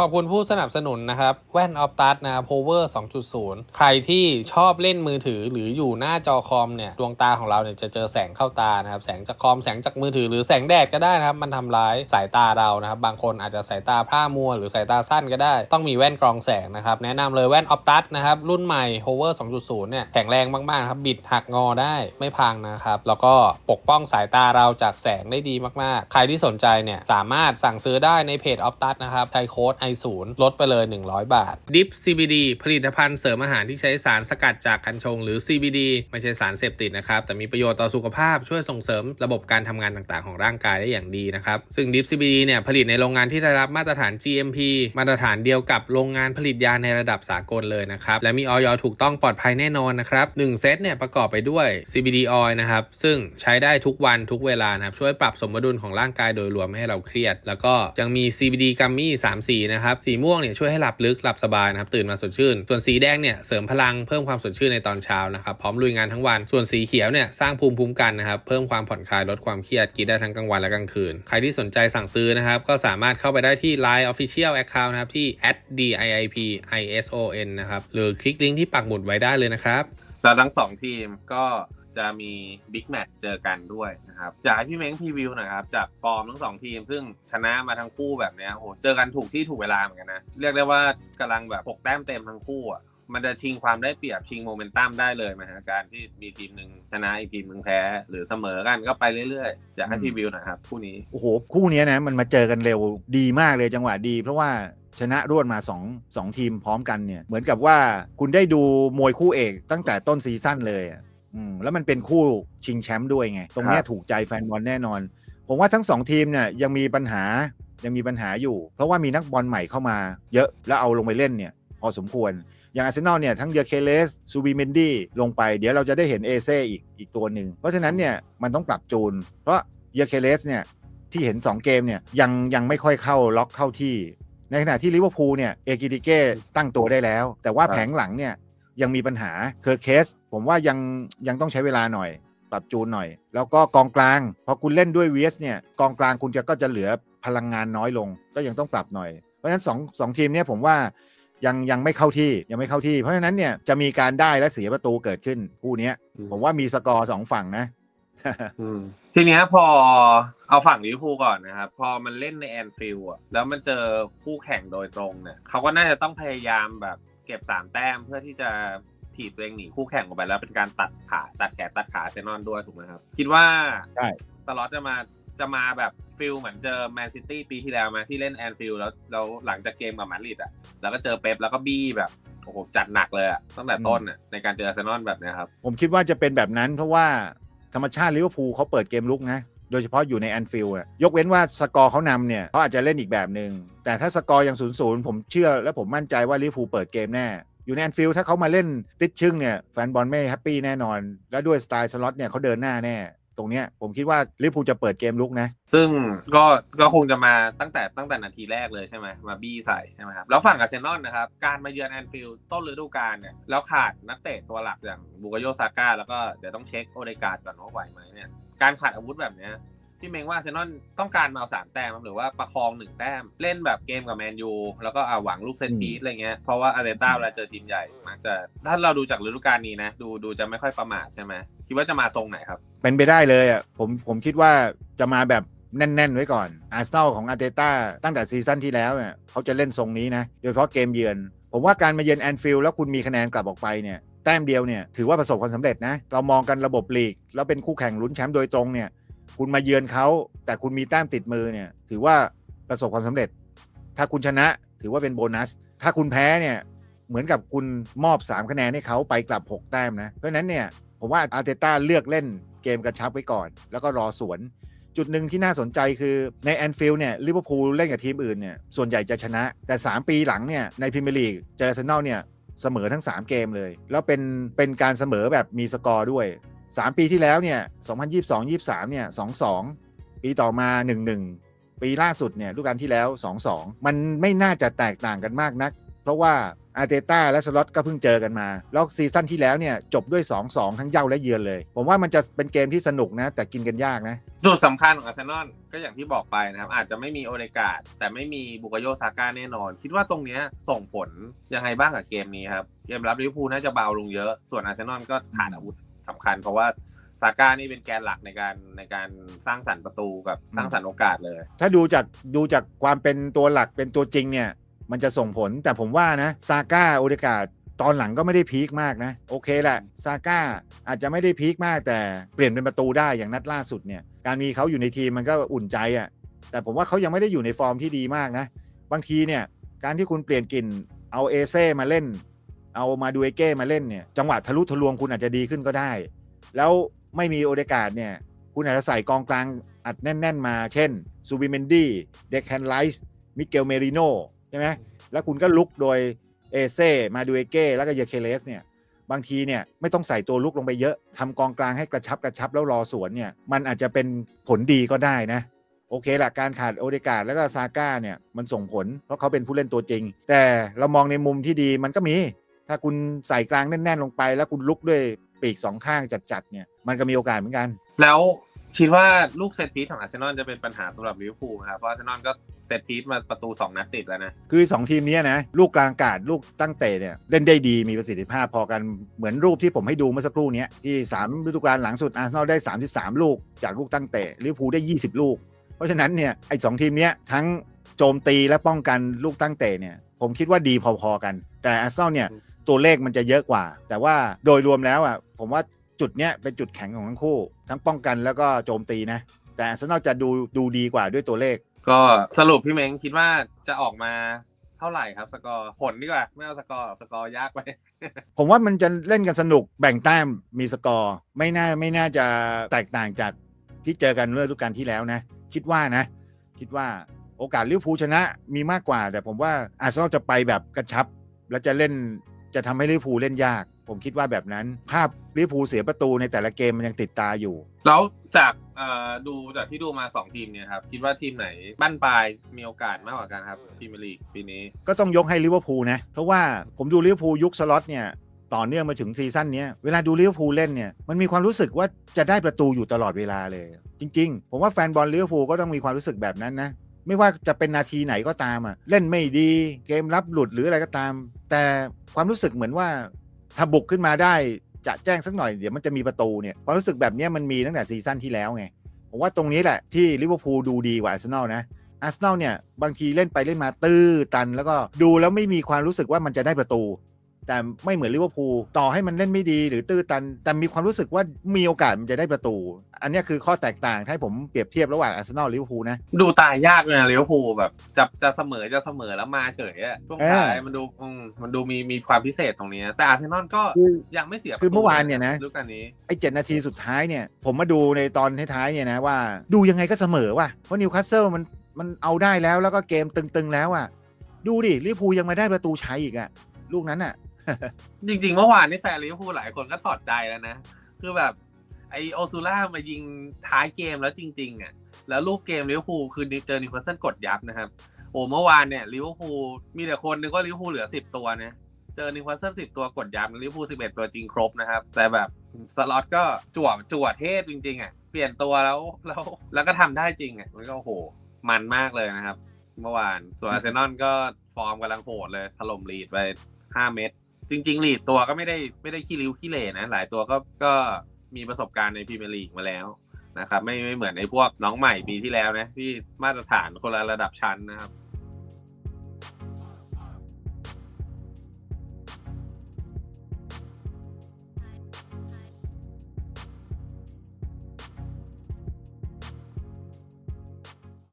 ขอบคุณผู้สนับสนุนนะครับ แว่นออฟตัสนะครับ Power 2.0 ใครที่ชอบเล่นมือถือหรืออยู่หน้าจอคอมเนี่ย ดวงตาของเราเนี่ยจะเจอแสงเข้าตานะครับ แสงจากคอม แสงจากมือถือ หรือแสงแดดก็ได้นะครับ มันทำร้ายสายตาเรานะครับ บางคนอาจจะสายตาพร่ามัว หรือสายตาสั้นก็ได้ ต้องมีแว่นกรองแสงนะครับ แนะนำเลยแว่นออฟตัสนะครับ รุ่นใหม่ Power 2.0 เนี่ย แข็งแรงมากๆครับ บิดหักงอได้ไม่พังนะครับ แล้วก็ปกป้องสายตาเราจากแสงได้ดีมากๆ ใครที่สนใจเนี่ย สามารถสั่งซื้อได้ในเพจออฟตัสนะครับไทยโค้ด i 0ลดไปเลย 100 บาท ดิฟ CBD ผลิตภัณฑ์เสริมอาหารที่ใช้สารสกัดจากกัญชง หรือ CBD ไม่ใช่สารเสพติดนะครับ แต่มีประโยชน์ต่อสุขภาพช่วยส่งเสริมระบบการทำงานต่างๆ ของร่างกายได้อย่างดีนะครับซึ่งดิฟ CBD เนี่ยผลิตในโรงงานที่ได้รับมาตรฐาน GMP มาตรฐานเดียวกับโรงงานผลิตยาในระดับสากลเลยนะครับและมีออยถูกต้องปลอดภัยแน่นอนนะครับ1เซตเนี่ยประกอบไปด้วย CBD oil นะครับซึ่งใช้ได้ทุกวันทุกเวลานะครับช่วยปรับสมดุลของร่างกายโดยรวมไม่ให้เราเครียด แล้วก็ยังมี CBD กัมมี่3สีนะครับสีม่วงเนี่ยช่วยให้หลับลึกหลับสบายนะครับตื่นมาสดชื่น ส่วนสีแดงเนี่ยเสริมพลังเพิ่มความสดชื่นในตอนเช้านะครับพร้อมลุยงานทั้งวันส่วนสีเขียวเนี่ยสร้างภูมิคุ้มกันนะครับเพิ่มความผ่อนคลายลดความเครียดกินได้ทั้งกลางวันและกลางคืน ใครที่สนใจสั่งซื้อนะครับก็สามารถเข้าไปได้ที่ Line Official Account นะครับที่ @diipison นะครับหรือคลิกลิงก์ที่ปักหมุดไว้ได้เลยนะครับแล้วทั้งสองทีมก็ จะมีบิ๊กแมตช์เจอกันด้วยนะครับอยากให้พี่เม้งพรีวิวหน่อยครับจากฟอร์มทั้งสองทีม ซึ่งชนะมาทั้งคู่แบบเนี้ยโอ้โหเจอกันถูกที่ถูกเวลาเหมือนกันนะเรียกได้ว่ากำลังแบบปกแต้มเต็มทั้งคู่อะมันจะชิงความได้เปรียบชิงโมเมนตัมได้เลยไหมฮะการที่มีทีมหนึ่งชนะอีกทีมหนึ่งแพ้ หรือเสมอกันก็ไปเรื่อยๆ อยากให้พรีวิวหน่อยครับคู่นี้โอ้โหคู่นี้นะมันมาเจอกันเร็วดีมากเลยจังหวะดี เพราะว่าชนะรวดมา2งสองทีมพร้อมกันเนี่ยเหมือนกับว่าคุณได้ดูมวยคู่เอกตั้งแต่ต้นซีซั่นเลย อะอืมแล้วมันเป็นคู่ชิงแชมป์ด้วยไง ตรงเนี้ยครับถูกใจแฟนบอลแน่นอน ผมว่าทั้งสองทีมเนี่ยยังมีปัญหายังมีปัญหาอยู่ เพราะว่ามีนักบอลใหม่เข้ามาเยอะแล้วเอาลงไปเล่นเนี่ย พอสมควร อย่างอาร์เซนอลเนี่ยทั้งเยอเคเลสซูบิเมนดี้ลงไปเดี๋ยวเราจะได้เห็นเอเซ่อีกอีกตัวหนึ่งเพราะฉะนั้นเนี่ยมันต้องปรับจูน เพราะเยอเคเลสเนี่ยที่เห็น 2 เกมเนี่ยยังยังไม่ค่อยเข้าล็อกเข้าที่ ในขณะที่ลิเวอร์พูลเนี่ยเอกิติเก้ตั้งตัวได้แล้ว แต่ว่าครับแผงหลังเนี่ย ยังมีปัญหาเคอร์เคส ผมว่ายังยังต้องใช้เวลาหน่อย ปรับจูนหน่อย แล้วก็กองกลาง พอคุณเล่นด้วย VS เนี่ยกองกลางคุณจะก็จะเหลือพลังงานน้อยลง ก็ยังต้องปรับหน่อย เพราะฉะนั้นสองสองทีมเนี่ยผมว่ายังยังไม่เข้าที่ยังไม่เข้าที่ เพราะฉะนั้นเนี่ยจะมีการได้และเสียประตูเกิดขึ้นคู่เนี้ยผมว่ามีสกอร์สองฝั่งนะอืม ทีเนี้ยพอเอาฝั่งลิเวอร์พูลก่อนนะครับ พอมันเล่นในแอนฟิลด์อะแล้วมันเจอคู่แข่งโดยตรงเนี่ยเขาก็น่าจะต้องพยายามแบบเก็บสามแต้มเพื่อที่จะถีบตัวเองหนีคู่แข่งออกไปแล้วเป็นการตัดขาตัดแขนตัดขาอาร์เซนอนด้วยถูกไหมครับ คิดว่าใช่ตลอดจะมาจะมาแบบฟิลเหมือนเจอแมนซิตี้ปีที่แล้วมาที่เล่นแอนฟิลด์แล้วแล้วหลังจากเกมกับมาดริดอะแล้วก็เจอเป๊ปแล้วก็บี้แบบโอ้โหจัดหนักเลยอะตั้งแต่ต้นอะในการเจออาร์เซนอลแบบเนี้ยครับ ผมคิดว่าจะเป็นแบบนั้นเพราะว่า ธรรมชาติลิเวอร์พูลเขาเปิดเกมลุกนะโดยเฉพาะอยู่ในแอนฟิลด์ยกเว้นว่าสกอร์เขานำเนี่ยเขาอาจจะเล่นอีกแบบหนึ่งแต่ถ้าสกอร์ยังศูนย์ศูนย์ผมเชื่อและผมมั่นใจว่าลิเวอร์พูลเปิดเกมแน่ อยู่ในแอนฟิลด์ถ้าเขามาเล่นติดชึ่งเนี่ยแฟนบอลไม่แฮปปี้แน่นอน และด้วยสไตล์สล็อตเนี่ยเขาเดินหน้าแน่ ตรงเนี้ยผมคิดว่าลิเวอร์พูลจะเปิดเกมลุกนะ ซึ่งก็ก็คงจะมาตั้งแต่ตั้งแต่นาทีแรกเลยใช่ไหมมาบี้ใส่ใช่ไหมครับแล้วฝั่งอาร์เซนอลนะครับ การมาเยือนแอนฟิลด์ต้นฤดูกาลเนี่ยแล้วขาดนักเตะตัวหลักอย่างบูกาโยซาก้าแล้วก็เดี๋ยวต้องเช็คโอเดการ์ดก่อนว่าไหวไหมเนี่ยการขาดอาวุธแบบเนี้ยพี่เมงว่าอาร์เซนอลต้องการมาเอาสามแต้มครับหรือว่าประคองหนึ่งแต้ม เล่นแบบเกมกับแมนยูแล้วก็เอาหวังลูกเซตพีซอะไรเงี้ยเพราะว่าอาร์เตต้าเวลาเจอทีมใหญ่มักจะถ้าเราดูจากฤดูกาลนี้นะ ดูดูจะไม่ค่อยประมาทใช่ไหมคิดว่าจะมาทรงไหนครับ เป็นไปได้เลยอะผมผมคิดว่าจะมาแบบแน่น ๆ ไว้ก่อนอาร์เซนอลของอาร์เตต้าตั้งแต่ซีซั่นที่แล้วเนี่ยเขาจะเล่นทรงนี้นะ โดยเฉพาะเกมเยือน ผมว่าการมาเยือนแอนฟิลด์แล้วคุณมีคะแนนกลับออกไปเนี่ยแต้มเดียวเนี่ยถือว่าประสบความสำเร็จนะ เรามองกันระบบลีก แล้วเป็นคู่แข่งลุ้นแชมป์โดยตรงเนี่ยคุณมาเยือนเขาแต่คุณมีแต้มติดมือเนี่ยถือว่าประสบความสำเร็จ ถ้าคุณชนะถือว่าเป็นโบนัส ถ้าคุณแพ้เนี่ยเหมือนกับคุณมอบ 3 คะแนนให้เขาไปกลับ 6 แต้มนะเพราะนั้นเนี่ยผมว่าอาร์เตต้าเลือกเล่น กมกระชับไว้ก่อน แล้วก็รอสวน จุดหนึ่งที่น่าสนใจคือในแอนฟิลด์เนี่ยลิเวอร์พูลเล่นกับทีมอื่นเนี่ยส่วนใหญ่จะชนะ แต่ 3 ปีหลังเนี่ยในพรีเมียร์ลีกเจออาร์เซนอลเนี่ยเสมอทั้ง 3 เกมเลย แล้วเป็นเป็นการเสมอแบบมีสกอร์ด้วย 3 ปีที่แล้วเนี่ย2022-23เนี่ย2-2 ปีต่อมา 1-1 ปีล่าสุดเนี่ยฤดูกาลที่แล้ว 2-2 มันไม่น่าจะแตกต่างกันมากนัก เพเพราะว่าอาร์เตต้าและสล็อตก็เพิ่งเจอกันมา แล้วซีซั่นที่แล้วเนี่ยจบด้วย 2-2 ทั้งเย้าและเยือนเลย ผมว่ามันจะเป็นเกมที่สนุกนะ แต่กินกันยากนะ จุดสำคัญของอาร์เซนอลก็อย่างที่บอกไปนะครับ อาจจะไม่มีโอเดกาดแต่ไม่มีบุกโยซาก้าแน่นอน คิดว่าตรงเนี้ยส่งผลยังไงบ้างกับเกมนี้ครับ เกมรับลิเวอร์พูลน่าจะเบาลงเยอะ ส่วนอาร์เซนอลก็ขาดอาวุธสำคัญ เพราะว่าซาก้านี่เป็นแกนหลักในการในการสร้างสรรค์ประตูกับสร้างสรรค์โอกาสเลย ถ้าดูจากดูจากความเป็นตัวหลักเป็นตัวจริงเนี่ย มันจะส่งผลแต่ผมว่านะซาก้าโอเดกาตอนหลังก็ไม่ได้พีคมากนะ โอเคแหละซาก้าอาจจะไม่ได้พีคมากแต่เปลี่ยนเป็นประตูได้อย่างนัดล่าสุดเนี่ยการมีเขาอยู่ในทีมมันก็อุ่นใจอะ่ะแต่ผมว่าเขายังไม่ได้อยู่ในฟอร์มที่ดีมากนะ บางทีเนี่ยการที่คุณเปลี่ยนกลิ่นเอาเอเซ่มาเล่น เอามาดูเอเก้มาเล่นเนี่ยจังหวะทะลุทะลวงคุณอาจจะดีขึ้นก็ได้ แล้วไม่มีโอเดกาดเนี่ยคุณอาจจะใส่กองกลางอัดแน่น ๆ มา เช่นซูบิเมนดี้เดคแคนไลส์มิเกลเมริโน ใช่ไหมแล้วคุณก็ลุกโดยเอเซ่มาดูเอเก้แล้วก็เยเคเลสเนี่ยบางทีเนี่ยไม่ต้องใส่ตัวลุกลงไปเยอะทำกองกลางให้กระชับกระชับแล้วรอสวนเนี่ยมันอาจจะเป็นผลดีก็ได้นะโอเคละการขาดโอเดกาดแล้วก็ซาก้าเนี่ยมันส่งผล เพราะเขาเป็นผู้เล่นตัวจริง แต่เรามองในมุมที่ดีมันก็มี ถ้าคุณใส่กลางแน่น ๆ ลงไป แล้วคุณลุกด้วยปีกสองข้างจัดๆเนี่ยมันก็มีโอกาสเหมือนกัน แล้ว คิดว่าลูกเซตพีซของอาร์เซนอลจะเป็นปัญหาสำหรับลิเวอร์พูลไหมครับเพราะอาร์เซนอลก็เซตพีซมาประตูสองนัดติดแล้วนะ คือ 2 ทีมเนี้ยนะ ลูกกลางอากาศลูกตั้งเตะเนี่ย เล่นได้ดีมีประสิทธิภาพพอกันเหมือนรูปที่ผมให้ดูเมื่อสักครู่เนี้ยที่ 3 ฤดูกาลหลังสุดอาร์เซนอลได้ 33 ลูก จากลูกตั้งเตะลิเวอร์พูลได้ 20 ลูก เพราะฉะนั้นเนี่ยไอ้สองทีมเนี้ยทั้งโจมตีและป้องกันลูกตั้งเตะเนี่ยผมคิดว่าดีพอๆกัน แต่อาร์เซนอลเนี่ยตัวเลขมันจะเยอะกว่า แต่ว่าโดยรวมแล้วอะผมว่า จุดเนี้ยเป็นจุดแข็งของทั้งคู่ ทั้งป้องกันแล้วก็โจมตีนะ แต่อาร์เซนอลจะดูดูดีกว่าด้วยตัวเลข ก็สรุปพี่เม้งคิดว่าจะออกมาเท่าไหร่ครับ สกอร์ผลดีกว่าไม่เอาสกอร์หรอกสกอร์ยากไป ผมว่ามันจะเล่นกันสนุกแบ่งแต้มมีสกอร์ไม่น่าไม่น่าจะแตกต่างจากที่เจอกันเมื่อฤดูกาลที่แล้วนะ คิดว่านะ คิดว่าโอกาสลิเวอร์พูลชนะมีมากกว่า แต่ผมว่าอาร์เซนอลจะไปแบบกระชับ แล้วจะเล่นจะทำให้ลิเวอร์พูลเล่นยาก ผมคิดว่าแบบนั้น ภาพลิเวอร์พูลเสียประตูในแต่ละเกมมันยังติดตาอยู่ แล้วจากเอ่อดูจากที่ดูมาสองทีมเนี่ยครับ คิดว่าทีมไหนบ้านปลายมีโอกาสมากกว่ากันครับพรีเมียร์ลีกปีนี้ ก็ต้องยกให้ลิเวอร์พูลนะ เพราะว่าผมดูลิเวอร์พูลยุคสล็อตเนี่ยต่อเนื่องมาถึงซีซั่นเนี้ยเวลาดูลิเวอร์พูลเล่นเนี่ยมันมีความรู้สึกว่าจะได้ประตูอยู่ตลอดเวลาเลย จริง ๆ ผมว่าแฟนบอลลิเวอร์พูลก็ต้องมีความรู้สึกแบบนั้นนะไม่ว่าจะเป็นนาทีไหนก็ตามอะเล่นไม่ดีเกมรับหลุดหรืออะไรก็ตาม แต่ความรู้สึกเหมือนว่า ถ้าบุกขึ้นมาได้จะแจ้งสักหน่อยเดี๋ยวมันจะมีประตูเนี่ยความรู้สึกแบบนี้มันมีตั้งแต่ซีซั่นที่แล้วไงผมว่าตรงนี้แหละที่ลิเวอร์พูลดูดีกว่าอาร์เซนอลนะอาร์เซนอลเนี่ยบางทีเล่นไปเล่นมาตื้อตัน แล้วก็ดูแล้วไม่มีความรู้สึกว่ามันจะได้ประตู แต่ไม่เหมือนลิเวอร์พูลต่อให้มันเล่นไม่ดีหรือตื้อตัน แต่มีความรู้สึกว่ามีโอกาสมันจะได้ประตู อันเนี้ยคือข้อแตกต่างถ้าให้ผมเปรียบเทียบระหว่างอาร์เซนอลลิเวอร์พูลนะ ดูตายยากเลยนะลิเวอร์พูลแบบจะจะเสมอจะเสมอแล้วมาเฉยอะช่วงท้ายเออมันดูอืมมันดูมีมีความพิเศษตรงนี้นะแต่อาร์เซนอลก็คือยังไม่เสียประตูคือเมื่อวานเนี่ยนะฤดูกาลนี้ไอ้เจ็ดนาทีสุดท้ายเนี่ย ผมมาดูในตอนท้ายๆเนี่ยนะว่า ดูยังไงก็เสมอว่ะเพราะนิวคาสเซิลมันมันเอาได้แล้วแล้วก็เกมตึงๆแล้วอะดูดิลิเวอร์พูลยังมาได้ประตูชัยอีกอะลูกนั้นอะ จริงๆเมื่อวานนี่แฟนลิเวอร์พูลหลายคนก็ถอดใจแล้วนะ คือแบบไอโอซูล่ามายิงท้ายเกมแล้วจริง ๆ อะ แล้วรูปเกมลิเวอร์พูลคือเจอนิวคาสเซิลกดยับนะครับ โอ้เมื่อวานเนี่ยลิเวอร์พูลมีแต่คนนึกว่าลิเวอร์พูลเหลือสิบตัวนะเจอนิวคาสเซิลสิบตัวกดยับลิเวอร์พูลสิบเอ็ดตัวจริงครบนะครับ แต่แบบสล็อตก็จั่วจั่วเทพจริง ๆ อะ เปลี่ยนตัวแล้วแล้วแล้วก็ทำได้จริงอะมันก็โอ้โหมันมากเลยนะครับ เมื่อวานส่วนอาร์เซนอลก็ฟอร์มกำลังโหดเลยถล่มลีดไปห้าเม็ด จริงๆลีดตัวก็ไม่ได้ไม่ได้ขี้ริ้วขี้เหร่นะ หลายตัวก็ก็มีประสบการณ์ในพรีเมียร์ลีกมาแล้วนะครับ ไม่ไม่เหมือนไอ้พวกน้องใหม่ปีที่แล้วนะที่มาตรฐานคนละระดับชั้นนะครับ